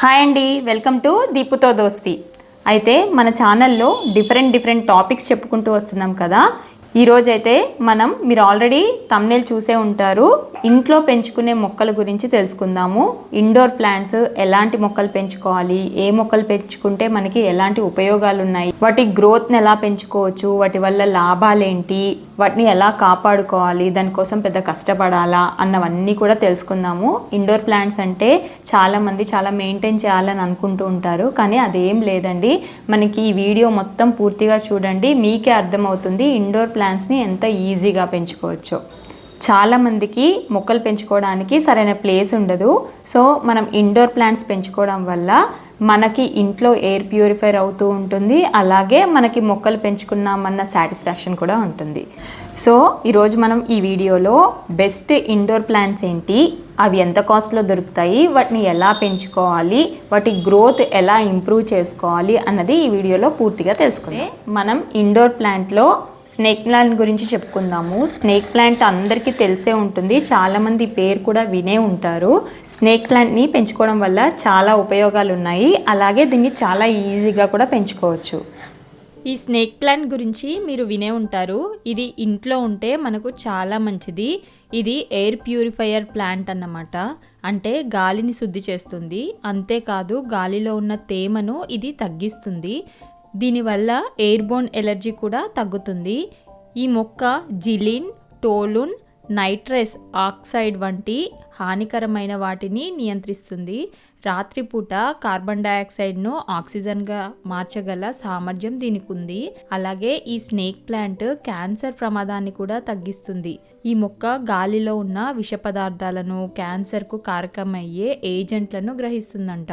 Hi అండి welcome to దీపుతో దోస్తి. అయితే మన ఛానల్లో డిఫరెంట్ డిఫరెంట్ టాపిక్స్ చెప్పుకుంటూ వస్తున్నాం కదా. ఈరోజైతే మనం మీరు ఆల్రెడీ తమ్నేల్ చూసే ఉంటారు. ఇంట్లో పెంచుకునే మొక్కల గురించి తెలుసుకుందాము. ఇండోర్ ప్లాంట్స్ ఎలాంటి మొక్కలు పెంచుకోవాలి? ఏ మొక్కలు పెంచుకుంటే మనకి ఎలాంటి ఉపయోగాలు ఉన్నాయి వాటి గ్రోత్ని ఎలా పెంచుకోవచ్చు? వాటి వల్ల లాభాలేంటి? వాటిని ఎలా కాపాడుకోవాలి దానికోసం పెద్ద కష్టపడాలా అన్నవన్నీ కూడా తెలుసుకుందాము. ఇండోర్ ప్లాంట్స్ అంటే చాలామంది చాలా మెయింటైన్ చేయాలని అనుకుంటూ ఉంటారు కానీ అదేం లేదండి. మనకి ఈ వీడియో మొత్తం పూర్తిగా చూడండి మీకే అర్థమవుతుంది ఇండోర్ ప్లాంట్స్ని ఎంత ఈజీగా పెంచుకోవచ్చో. చాలామందికి మొక్కలు పెంచుకోవడానికి సరైన ప్లేస్ ఉండదు. సో మనం ఇండోర్ ప్లాంట్స్ పెంచుకోవడం వల్ల మనకి ఇంట్లో ఎయిర్ ప్యూరిఫైర్ అవుతూ ఉంటుంది అలాగే మనకి మొక్కలు పెంచుకున్నామన్న సాటిస్ఫాక్షన్ కూడా ఉంటుంది. సో ఈరోజు మనం ఈ వీడియోలో బెస్ట్ ఇండోర్ ప్లాంట్స్ ఏంటి అవి ఎంత కాస్ట్లో దొరుకుతాయి వాటిని ఎలా పెంచుకోవాలి వాటి గ్రోత్ ఎలా ఇంప్రూవ్ చేసుకోవాలి అన్నది ఈ వీడియోలో పూర్తిగా తెలుసుకుందాం. మనం ఇండోర్ ప్లాంట్లో స్నేక్ ప్లాంట్ గురించి చెప్పుకుందాము. స్నేక్ ప్లాంట్ అందరికీ తెలిసే ఉంటుంది చాలామంది పేరు కూడా వినే ఉంటారు. స్నేక్ ప్లాంట్ని పెంచుకోవడం వల్ల చాలా ఉపయోగాలు ఉన్నాయి అలాగే దీన్ని చాలా ఈజీగా కూడా పెంచుకోవచ్చు. ఈ స్నేక్ ప్లాంట్ గురించి మీరు వినే ఉంటారు. ఇది ఇంట్లో ఉంటే మనకు చాలా మంచిది. ఇది ఎయిర్ ప్యూరిఫైయర్ ప్లాంట్ అన్నమాట. అంటే గాలిని శుద్ధి చేస్తుంది. అంతేకాదు గాలిలో ఉన్న తేమను ఇది తగ్గిస్తుంది. దీనివల్ల ఎయిర్బోన్ ఎలర్జీ కూడా తగ్గుతుంది. ఈ మొక్క జిలిన్ టోలున్ నైట్రస్ ఆక్సైడ్ వంటి హానికరమైన వాటిని నియంత్రిస్తుంది. రాత్రిపూట కార్బన్ డయాక్సైడ్ను ఆక్సిజన్గా మార్చగల సామర్థ్యం దీనికి ఉంది. అలాగే ఈ స్నేక్ ప్లాంట్ క్యాన్సర్ ప్రమాదాన్ని కూడా తగ్గిస్తుంది. ఈ మొక్క గాలిలో ఉన్న విష పదార్థాలను క్యాన్సర్కు కారకమయ్యే ఏజెంట్లను గ్రహిస్తుందంట.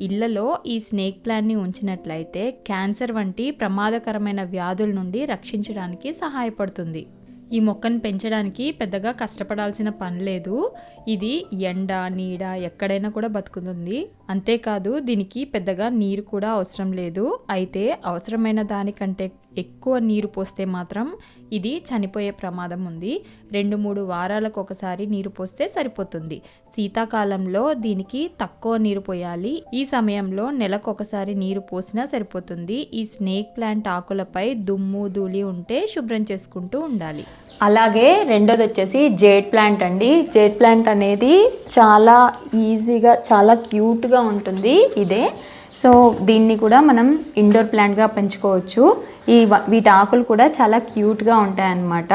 ఇళ్ళలో ఈ స్నేక్ ప్లాంట్ని ఉంచినట్లయితే క్యాన్సర్ వంటి ప్రమాదకరమైన వ్యాధుల నుండి రక్షించడానికి సహాయపడుతుంది. ఈ మొక్కను పెంచడానికి పెద్దగా కష్టపడాల్సిన పని లేదు. ఇది ఎండ నీడ ఎక్కడైనా కూడా బతుకుతుంది. అంతేకాదు దీనికి పెద్దగా నీరు కూడా అవసరం లేదు. అయితే అవసరమైన దానికంటే ఎక్కువ నీరు పోస్తే మాత్రం ఇది చనిపోయే ప్రమాదం ఉంది. రెండు మూడు వారాలకు ఒకసారి నీరు పోస్తే సరిపోతుంది. శీతాకాలంలో దీనికి తక్కువ నీరు పోయాలి. ఈ సమయంలో నెలకు ఒకసారి నీరు పోసినా సరిపోతుంది. ఈ స్నేక్ ప్లాంట్ ఆకులపై దుమ్ము ధూళి ఉంటే శుభ్రం చేసుకుంటూ ఉండాలి. అలాగే రెండోది వచ్చేసి జేడ్ ప్లాంట్ అండి. జేడ్ ప్లాంట్ అనేది చాలా ఈజీగా చాలా క్యూట్గా ఉంటుంది. ఇదే సో దీన్ని కూడా మనం ఇండోర్ ప్లాంట్గా పెంచుకోవచ్చు. ఈ వ- వీటి ఆకులు కూడా చాలా క్యూట్గా ఉంటాయన్నమాట.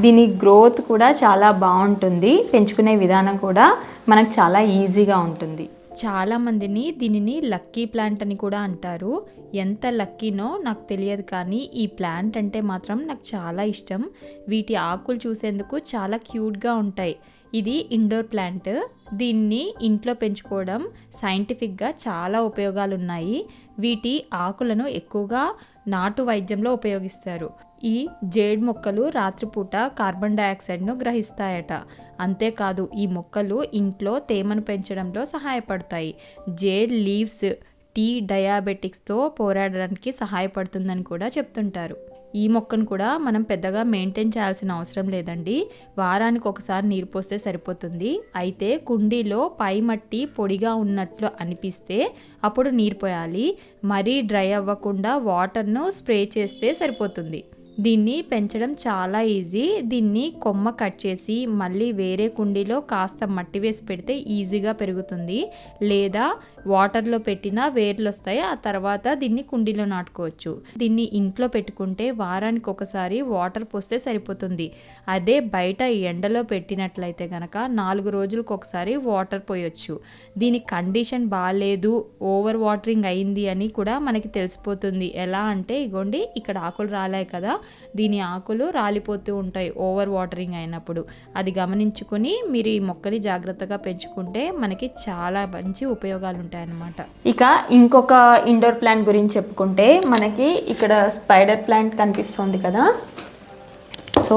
దీని గ్రోత్ కూడా చాలా బాగుంటుంది. పెంచుకునే విధానం కూడా మనకు చాలా ఈజీగా ఉంటుంది. చాలా మందిని దీనిని లక్కీ ప్లాంట్ అని కూడా అంటారు. ఎంత లక్కీనో నాకు తెలియదు కానీ ఈ ప్లాంట్ అంటే మాత్రం నాకు చాలా ఇష్టం. వీటి ఆకులు చూసేందుకు చాలా క్యూట్గా ఉంటాయి. ఇది ఇండోర్ ప్లాంట్. దీన్ని ఇంట్లో పెంచుకోవడం సైంటిఫిక్గా చాలా ఉపయోగాలు ఉన్నాయి వీటి ఆకులను ఎక్కువగా నాటు వైద్యంలో ఉపయోగిస్తారు. ఈ జేడ్ మొక్కలు రాత్రిపూట కార్బన్ డైఆక్సైడ్ను గ్రహిస్తాయట. అంతేకాదు ఈ మొక్కలు ఇంట్లో తేమను పెంచడంలో సహాయపడతాయి. జేడ్ లీవ్స్ టీ డయాబెటిక్స్తో పోరాడడానికి సహాయపడుతుందని కూడా చెప్తుంటారు. ఈ మొక్కను కూడా మనం పెద్దగా మెయింటైన్ చేయాల్సిన అవసరం లేదండి. వారానికి ఒకసారి నీరు పోస్తే సరిపోతుంది. అయితే కుండీలో పై మట్టి పొడిగా ఉన్నట్లు అనిపిస్తే అప్పుడు నీరు పోయాలి. మరీ డ్రై అవ్వకుండా వాటర్ను స్ప్రే చేస్తే సరిపోతుంది. దీన్ని పెంచడం చాలా ఈజీ. దీన్ని కొమ్మ కట్ చేసి మళ్ళీ వేరే కుండీలో కాస్త మట్టి వేసి పెడితే ఈజీగా పెరుగుతుంది. లేదా వాటర్లో పెట్టినా వేర్లు వస్తాయి ఆ తర్వాత దీన్ని కుండీలో నాటుకోవచ్చు. దీన్ని ఇంట్లో పెట్టుకుంటే వారానికి ఒకసారి వాటర్ పోస్తే సరిపోతుంది. అదే బయట ఎండలో పెట్టినట్లయితే కనుక నాలుగు రోజులకు ఒకసారి వాటర్ పోయొచ్చు. దీని కండిషన్ బాగాలేదు ఓవర్ వాటరింగ్ అయింది అని కూడా మనకి తెలిసిపోతుంది. ఎలా అంటే ఇగోండి ఇక్కడ ఆకులు రాలే కదా. దీని ఆకులు రాలిపోతూ ఉంటాయి ఓవర్ వాటరింగ్ అయినప్పుడు. అది గమనించుకొని మీరు ఈ మొక్కని జాగ్రత్తగా పెంచుకుంటే మనకి చాలా మంచి ఉపయోగాలు ఉంటాయన్నమాట ఇక ఇంకొక ఇండోర్ ప్లాంట్ గురించి చెప్పుకుంటే మనకి ఇక్కడ స్పైడర్ ప్లాంట్ కనిపిస్తుంది కదా. సో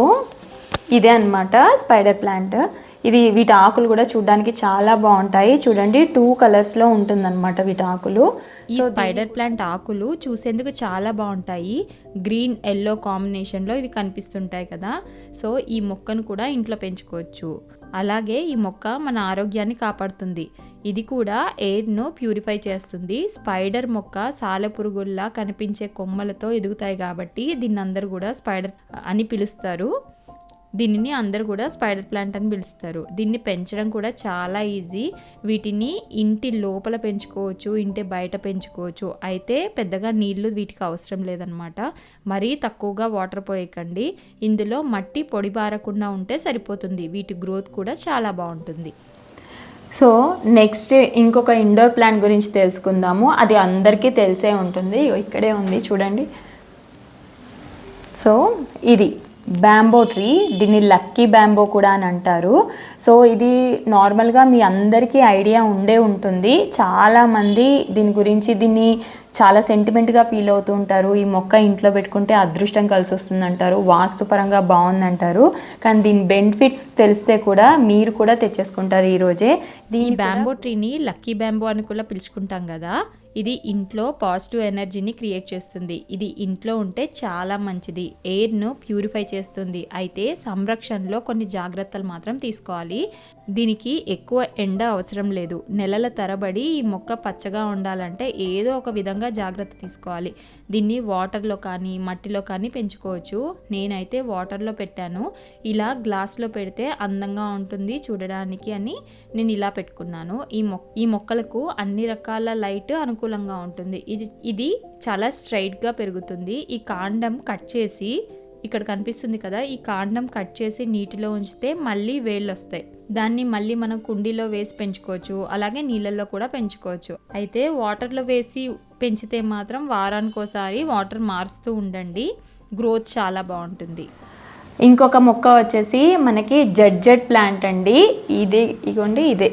ఇదే అన్నమాట స్పైడర్ ప్లాంట్ ఇది వీటి ఆకులు కూడా చూడడానికి చాలా బాగుంటాయి. చూడండి టూ కలర్స్లో ఉంటుందన్నమాట వీటి ఆకులు. ఈ స్పైడర్ ప్లాంట్ ఆకులు చూసేందుకు చాలా బాగుంటాయి. గ్రీన్ ఎల్లో కాంబినేషన్లో ఇవి కనిపిస్తుంటాయి కదా. సో ఈ మొక్కను కూడా ఇంట్లో పెంచుకోవచ్చు. అలాగే ఈ మొక్క మన ఆరోగ్యాన్ని కాపాడుతుంది. ఇది కూడా ఎయిర్ను ప్యూరిఫై చేస్తుంది. స్పైడర్ మొక్క సాలెపురుగుల్లా కనిపించే కొమ్మలతో ఎదుగుతాయి కాబట్టి దీన్ని అందరూ కూడా స్పైడర్ అని పిలుస్తారు. దీనిని అందరూ కూడా స్పైడర్ ప్లాంట్ అని పిలుస్తారు. దీన్ని పెంచడం కూడా చాలా ఈజీ. వీటిని ఇంటి లోపల పెంచుకోవచ్చు ఇంటి బయట పెంచుకోవచ్చు. అయితే పెద్దగా నీళ్ళు వీటికి అవసరం లేదనమాట మరీ తక్కువగా వాటర్ పోయకండి. ఇందులో మట్టి పొడి బారకుండా ఉంటే సరిపోతుంది. వీటి గ్రోత్ కూడా చాలా బాగుంటుంది. సో నెక్స్ట్ ఇంకొక ఇండోర్ ప్లాంట్ గురించి తెలుసుకుందాము. అది అందరికీ తెలిసే ఉంటుంది. ఇక్కడే ఉంది చూడండి. సో ఇది. బ్యాంబో ట్రీ దీన్ని లక్కీ బ్యాంబో కూడా అని అంటారు. సో ఇది నార్మల్గా మీ అందరికీ ఐడియా ఉండే ఉంటుంది. చాలామంది దీని గురించి దీన్ని చాలా సెంటిమెంట్గా ఫీల్ అవుతూ ఉంటారు. ఈ మొక్క ఇంట్లో పెట్టుకుంటే అదృష్టం కలిసి వస్తుంది అంటారు. వాస్తుపరంగా బాగుందంటారు కానీ దీని బెనిఫిట్స్ తెలిస్తే కూడా మీరు కూడా తెచ్చేసుకుంటారు ఈరోజే దీని బ్యాంబో ట్రీని లక్కీ బ్యాంబో అని కూడా పిలుచుకుంటాం కదా. ఇది ఇంట్లో పాజిటివ్ ఎనర్జీని క్రియేట్ చేస్తుంది. ఇది ఇంట్లో ఉంటే చాలా మంచిది. ఎయిర్ను ప్యూరిఫై చేస్తుంది. అయితే సంరక్షణలో కొన్ని జాగ్రత్తలు మాత్రం తీసుకోవాలి. దీనికి ఎక్కువ ఎండ అవసరం లేదు. నెలల తరబడి ఈ మొక్క పచ్చగా ఉండాలంటే ఏదో ఒక విధంగా జాగ్రత్త తీసుకోవాలి. దీన్ని వాటర్లో కానీ మట్టిలో కానీ పెంచుకోవచ్చు. నేనైతే వాటర్లో పెట్టాను. ఇలా గ్లాస్లో పెడితే అందంగా ఉంటుంది చూడడానికి అని నేను ఇలా పెట్టుకున్నాను. ఈ మొక్క ఈ మొక్కలకు అన్ని రకాల లైట్ అనుకూలంగా ఉంటుంది. ఇది ఇది చాలా స్ట్రైట్గా పెరుగుతుంది. ఈ కాండం కట్ చేసి ఇక్కడ కనిపిస్తుంది కదా ఈ కాండం కట్ చేసి నీటిలో ఉంచితే మళ్ళీ వేళ్ళు వస్తాయి దాన్ని మళ్ళీ మనం కుండీలో వేసి పెంచుకోవచ్చు. అలాగే నీళ్ళల్లో కూడా పెంచుకోవచ్చు. అయితే వాటర్లో వేసి పెంచితే మాత్రం వారానికోసారి వాటర్ మారుస్తూ ఉండండి. గ్రోత్ చాలా బాగుంటుంది. ఇంకొక మొక్క వచ్చేసి మనకి జడ్జెడ్ ప్లాంట్ అండి. ఇది ఇగోండి ఇదే.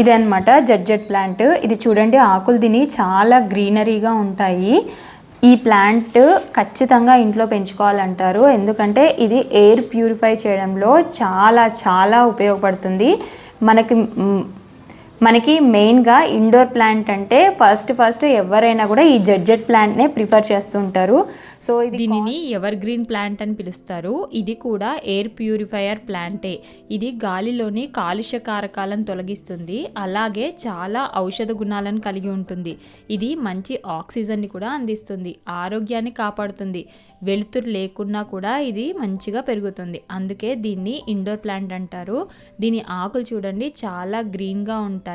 ఇదే అనమాట జడ్జెట్ ప్లాంట్ ఇది చూడండి ఆకులు తిని చాలా గ్రీనరీగా ఉంటాయి. ఈ ప్లాంట్ ఖచ్చితంగా ఇంట్లో పెంచుకోవాలంటారు. ఎందుకంటే ఇది ఎయిర్ ప్యూరిఫై చేయడంలో చాలా చాలా ఉపయోగపడుతుంది. మనకి మనకి మెయిన్గా ఇండోర్ ప్లాంట్ అంటే ఫస్ట్ ఫస్ట్ ఎవరైనా కూడా ఈ జడ్జెడ్ ప్లాంట్నే ప్రిఫర్ చేస్తుంటారు సో దీనిని ఎవర్ గ్రీన్ ప్లాంట్ అని పిలుస్తారు. ఇది కూడా ఎయిర్ ప్యూరిఫైయర్ ప్లాంటే. ఇది గాలిలోని కాలుష్య కారకాలను తొలగిస్తుంది. అలాగే చాలా ఔషధ గుణాలను కలిగి ఉంటుంది. ఇది మంచి ఆక్సిజన్ని కూడా అందిస్తుంది. ఆరోగ్యాన్ని కాపాడుతుంది. వెలుతురు లేకున్నా కూడా ఇది మంచిగా పెరుగుతుంది. అందుకే దీన్ని ఇండోర్ ప్లాంట్ అంటారు. దీని ఆకులు చూడండి చాలా గ్రీన్గా ఉంటాయి.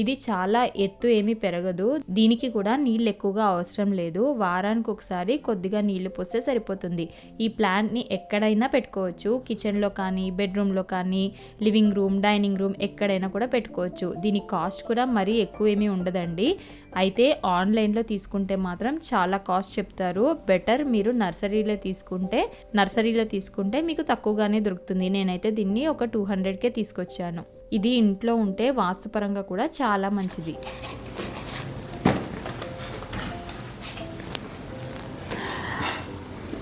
ఇది చాలా ఎత్తు ఏమీ పెరగదు. దీనికి కూడా నీళ్ళు ఎక్కువగా అవసరం లేదు. వారానికి ఒకసారి కొద్దిగా నీళ్ళు పోస్తే సరిపోతుంది. ఈ ప్లాంట్ని ఎక్కడైనా పెట్టుకోవచ్చు. కిచెన్లో కానీ బెడ్రూమ్లో కానీ లివింగ్ రూమ్ డైనింగ్ రూమ్ ఎక్కడైనా కూడా పెట్టుకోవచ్చు. దీని కాస్ట్ కూడా మరీ ఎక్కువ ఏమీ ఉండదండి. అయితే ఆన్లైన్లో తీసుకుంటే మాత్రం చాలా కాస్ట్ చెప్తారు. బెటర్ మీరు నర్సరీలో తీసుకుంటే నర్సరీలో తీసుకుంటే మీకు తక్కువగానే దొరుకుతుంది. నేనైతే దీన్ని ఒక టూ హండ్రెడ్కే తీసుకొచ్చాను. ఇది ఇంట్లో ఉంటే వాస్తుపరంగా కూడా చాలా మంచిది.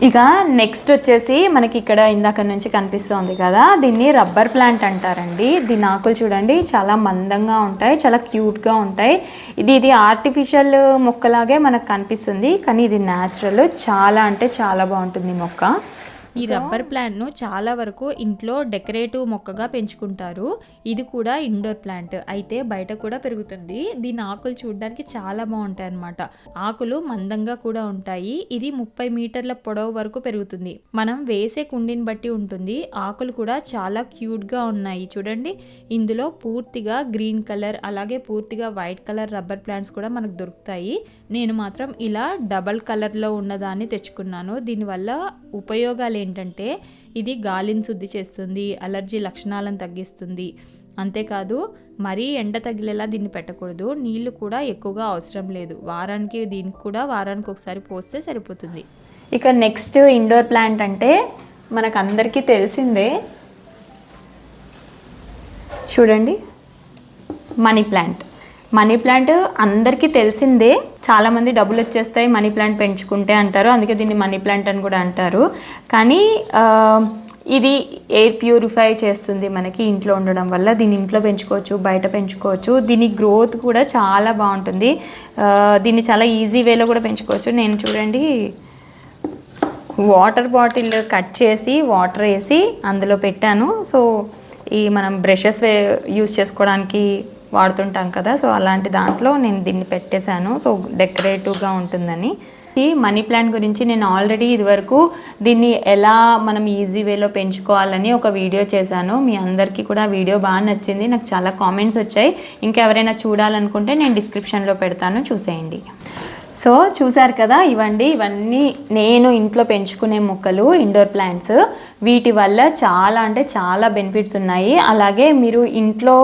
ఇక నెక్స్ట్ వచ్చేసి మనకి ఇక్కడ ఇందాక నుంచి కనిపిస్తుంది కదా దీన్ని రబ్బర్ ప్లాంట్ అంటారండి. దీని ఆకులు చూడండి చాలా మందంగా ఉంటాయి చాలా క్యూట్గా ఉంటాయి. ఇది ఇది ఆర్టిఫిషియల్ మొక్కలాగే మనకు కనిపిస్తుంది కానీ ఇది న్యాచురల్ చాలా అంటే చాలా బాగుంటుంది మొక్క. ఈ రబ్బర్ ప్లాంట్ను చాలా వరకు ఇంట్లో డెకరేటివ్ మొక్కగా పెంచుకుంటారు. ఇది కూడా ఇండోర్ ప్లాంట్. అయితే బయట కూడా పెరుగుతుంది. దీని ఆకులు చూడడానికి చాలా బాగుంటాయి అన్నమాట. ఆకులు మందంగా కూడా ఉంటాయి. ఇది ముప్పై మీటర్ల పొడవు వరకు పెరుగుతుంది. మనం వేసే కుండీని బట్టి ఉంటుంది. ఆకులు కూడా చాలా క్యూట్గా ఉన్నాయి. చూడండి. ఇందులో పూర్తిగా గ్రీన్ కలర్ అలాగే పూర్తిగా వైట్ కలర్ రబ్బర్ ప్లాంట్స్ కూడా మనకు దొరుకుతాయి. నేను మాత్రం ఇలా డబల్ కలర్లో ఉన్నదాన్ని తెచ్చుకున్నాను. దీనివల్ల ఉపయోగాలు ఏంటంటే ఇది గాలిని శుద్ధి చేస్తుంది అలర్జీ లక్షణాలను తగ్గిస్తుంది. అంతేకాదు మరీ ఎండ తగిలేలా దీన్ని పెట్టకూడదు. నీళ్ళు కూడా ఎక్కువగా అవసరం లేదు. వారానికి దీనికి కూడా వారానికి ఒకసారి పోస్తే సరిపోతుంది. ఇక నెక్స్ట్ ఇండోర్ ప్లాంట్ అంటే మనకు అందరికీ తెలిసిందే చూడండి మనీ ప్లాంట్. మనీ ప్లాంట్ అందరికీ తెలిసిందే. చాలామంది డబ్బులు వచ్చేస్తాయి మనీ ప్లాంట్ పెంచుకుంటే అంటారు. అందుకే దీన్ని మనీ ప్లాంట్ అని కూడా అంటారు. కానీ ఇది ఎయిర్ ప్యూరిఫై చేస్తుంది మనకి ఇంట్లో ఉండడం వల్ల. దీన్ని ఇంట్లో పెంచుకోవచ్చు బయట పెంచుకోవచ్చు. దీని గ్రోత్ కూడా చాలా బాగుంటుంది. దీన్ని చాలా ఈజీ వేలో కూడా పెంచుకోవచ్చు. నేను చూడండి. వాటర్ బాటిల్ కట్ చేసి వాటర్ వేసి అందులో పెట్టాను. సో ఈ మనం బ్రషెస్ యూస్ చేసుకోవడానికి వాడుతుంటాం కదా. సో అలాంటి దాంట్లో నేను దీన్ని పెట్టేశాను. సో డెకరేటివ్గా ఉంటుందని. ఈ మనీ ప్లాంట్ గురించి నేను ఆల్రెడీ ఇదివరకు దీన్ని ఎలా మనం ఈజీ వేలో పెంచుకోవాలని ఒక వీడియో చేశాను. మీ అందరికీ కూడా వీడియో బాగా నచ్చింది. నాకు చాలా కామెంట్స్ వచ్చాయి. ఇంకా ఎవరైనా చూడాలనుకుంటే నేను డిస్క్రిప్షన్లో పెడతాను. చూసేయండి. సో చూసారు కదా ఇవండి ఇవన్నీ నేను ఇంట్లో పెంచుకునే మొక్కలు ఇండోర్ ప్లాంట్స్ వీటి వల్ల చాలా అంటే చాలా బెనిఫిట్స్ ఉన్నాయి. అలాగే మీరు ఇంట్లో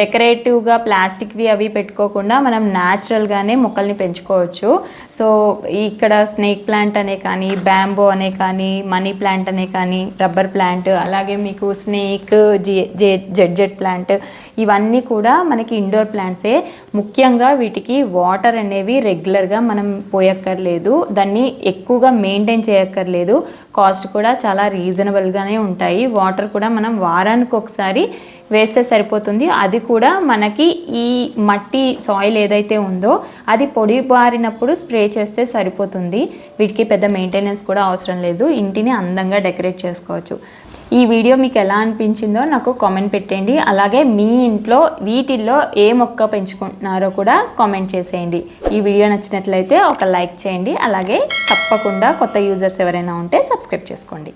డెకరేటివ్గా ప్లాస్టిక్వి అవి పెట్టుకోకుండా మనం న్యాచురల్గానే మొక్కల్ని పెంచుకోవచ్చు. సో ఇక్కడ స్నేక్ ప్లాంట్ అనే కానీ బ్యాంబో అనే కానీ మనీ ప్లాంట్ అనే కానీ రబ్బర్ ప్లాంట్ అలాగే మీకు స్నేక్ జే జెడ్ జెడ్ ప్లాంట్ ఇవన్నీ కూడా మనకి ఇండోర్ ప్లాంట్సే ముఖ్యంగా వీటికి వాటర్ అనేవి రెగ్యులర్గా మనం పోయక్కర్లేదు. దాన్ని ఎక్కువగా మెయింటైన్ చేయక్కర్లేదు. కాస్ట్ కూడా చాలా రీజనబుల్గానే ఉంటాయి. వాటర్ కూడా మనం వారానికి ఒకసారి వేస్తే సరిపోతుంది. అది కూడా మనకి ఈ మట్టి సాయిల్ ఏదైతే ఉందో అది పొడి బారినప్పుడు స్ప్రే చేస్తే సరిపోతుంది. వీటికి పెద్ద మెయింటెనెన్స్ కూడా అవసరం లేదు. ఇంటిని అందంగా డెకరేట్ చేసుకోవచ్చు. ఈ వీడియో మీకు ఎలా అనిపించిందో నాకు కామెంట్ పెట్టండి. అలాగే మీ ఇంట్లో వీటిల్లో ఏ మొక్క పెంచుకుంటున్నారో కూడా కామెంట్ చేసేయండి. ఈ వీడియో నచ్చినట్లయితే ఒక లైక్ చేయండి. అలాగే తప్పకుండా కొత్త యూజర్స్ ఎవరైనా ఉంటే సబ్స్క్రైబ్ చేసుకోండి.